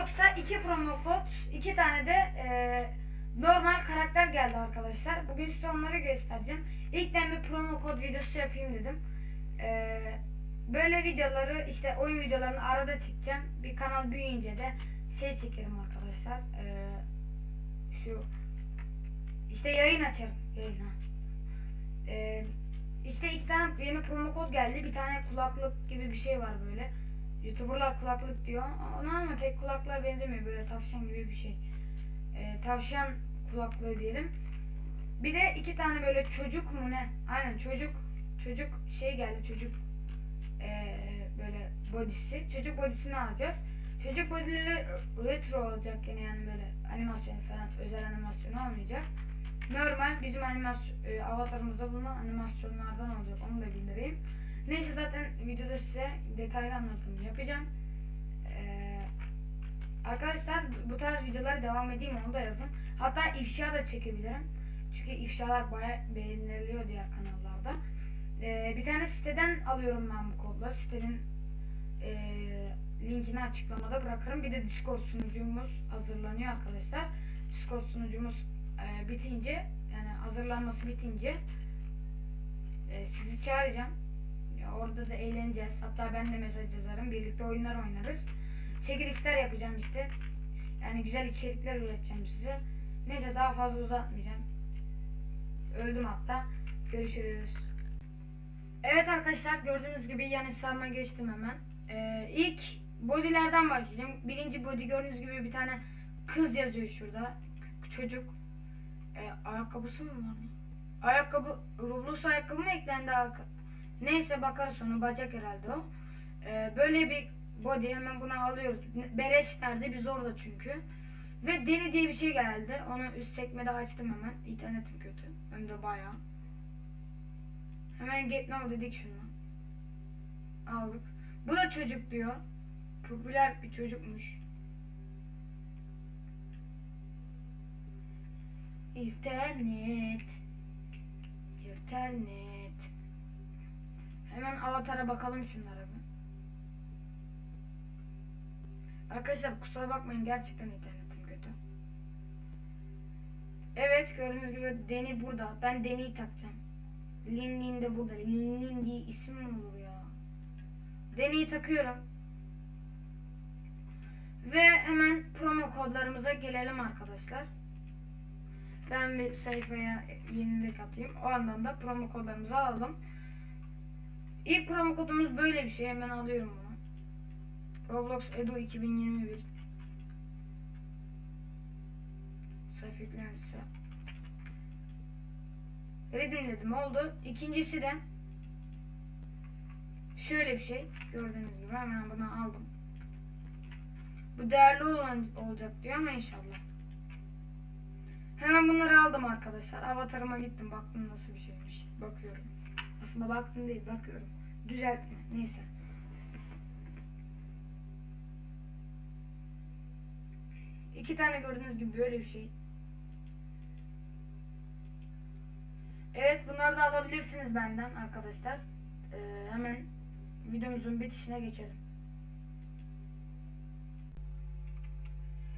Roblox'a iki promo kod, iki tane de e, normal karakter geldi arkadaşlar. Bugün size onları göstereceğim. İlkten bir promo kod videosu yapayım dedim. Ee, böyle videoları işte oyun videolarını arada çekeceğim. Bir kanal büyüyünce de şey çekerim arkadaşlar. Ee, şu işte yayın açarım. Yayın ha. Ee, işte iki tane yeni promo kod geldi. Bir tane kulaklık gibi bir şey var böyle. Youtuberlar kulaklık diyor. Ona ama pek kulaklığa benzemiyor. Böyle tavşan gibi bir şey. Ee, tavşan kulaklığı diyelim. Bir de iki tane böyle çocuk mu ne? Aynen çocuk çocuk şey geldi çocuk ee, böyle bodysi. Çocuk bodysini alacağız. Çocuk bodyleri retro olacak yani, yani böyle animasyon falan özel animasyon olmayacak. Normal bizim animasyon e, avatarımızda bulunan animasyonlardan olacak onu da bildireyim. Neyse zaten videoda size detaylı anlatım yapacağım. Ee, arkadaşlar bu tarz videolar devam edeyim onu da yazın. Hatta ifşa da çekebilirim. Çünkü ifşalar baya beğeniliyor diğer kanallarda. Ee, bir tane siteden alıyorum ben bu kodla. Sitenin e, linkini açıklamada bırakırım. Bir de Discord sunucumuz hazırlanıyor arkadaşlar. Discord sunucumuz e, bitince yani hazırlanması bitince e, sizi çağıracağım. Orada da eğleneceğiz. Hatta ben de mesaj yazarım. Birlikte oyunlar oynarız. Çekilişler yapacağım işte. Yani güzel içerikler üreteceğim size. Neyse daha fazla uzatmayacağım. Öldüm hatta. Görüşürüz. Evet arkadaşlar gördüğünüz gibi yan hesabıma geçtim hemen. Ee, ilk bodylerden başlayacağım. Birinci body gördüğünüz gibi bir tane kız yazıyor şurada. Çocuk. Ee, ayakkabısı mı var? Ayakkabı, Roblox ayakkabı mı eklendi? Neyse bakarız sonra bacak herhalde o. Ee, böyle bir body hemen bunu alıyoruz. Beleş nerede biz orada çünkü. Ve deli diye bir şey geldi. Onu üst sekmede açtım hemen. İnternetim kötü. Hem de bayağı. Hemen get now dedik şunu. Aldık. Bu da çocuk diyor. Popüler bir çocukmuş. İnternet. İnternet. Hemen avatara bakalım şunlara bir. Arkadaşlar kusura bakmayın gerçekten internetim kötü. Evet gördüğünüz gibi Deni burada. Ben Deni'yi takacağım. Lin Lin de burada. Lin Lin diye isim mi olur ya? Deni'yi takıyorum. Ve hemen promo kodlarımıza gelelim arkadaşlar. Ben bir sayfaya yenilik atayım. O andan da promo kodlarımızı alalım. İlk promo kodumuz böyle bir şey. Hemen alıyorum bunu. Roblox Edu 2021 Sayfa yüklenirse Redim dedim oldu. İkincisi de şöyle bir şey gördüğünüz gibi hemen bunu aldım. Bu değerli olan olacak diyor ama inşallah. Hemen bunları aldım arkadaşlar. Avatarıma gittim baktım nasıl bir şeymiş. Aslında baktım değil bakıyorum. Düzeltme neyse. İki tane gördüğünüz gibi böyle bir şey. Evet bunları da alabilirsiniz benden arkadaşlar. Ee, hemen videomuzun bitişine geçelim.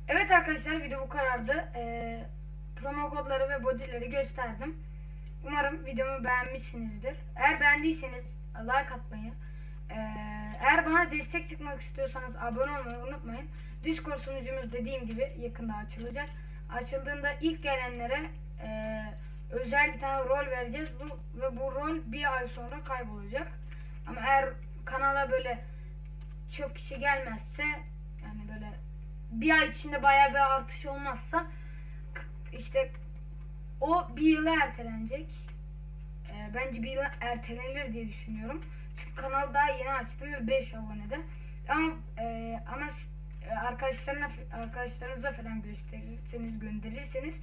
Evet arkadaşlar video bu kadardı. Ee, promo kodları ve bodyleri gösterdim. Umarım videomu beğenmişsinizdir. Eğer beğendiyseniz like atmayı, eğer bana destek çıkmak istiyorsanız abone olmayı unutmayın. Discord sunucumuz dediğim gibi yakında açılacak. Açıldığında ilk gelenlere ee, özel bir tane rol vereceğiz. Bu ve bu rol bir ay sonra kaybolacak. Ama eğer kanala böyle çok kişi gelmezse yani böyle bir ay içinde bayağı bir artış olmazsa işte o bir yıla ertelenecek. Ee, bence bir yıla ertelenir diye düşünüyorum. Çünkü kanalı daha yeni açtım ve 5 abonede. Ama e, ama e, arkadaşlarına arkadaşlarınıza falan gösterirseniz gönderirseniz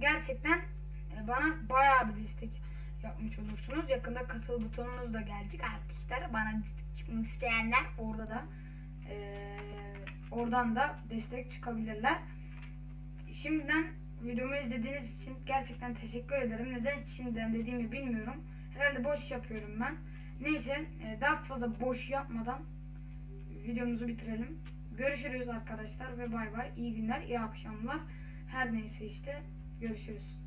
gerçekten e, bana bayağı bir destek yapmış olursunuz. Yakında katıl butonunuz da gelecek arkadaşlar. Bana destek çıkmak isteyenler orada da e, oradan da destek çıkabilirler. Şimdiden videomu izlediğiniz için gerçekten teşekkür ederim. Neden şimdiden dediğimi bilmiyorum. Herhalde boş yapıyorum ben. Neyse e, daha fazla boş yapmadan videomuzu bitirelim. Görüşürüz arkadaşlar ve bay bay. İyi günler, iyi akşamlar. Her neyse işte görüşürüz.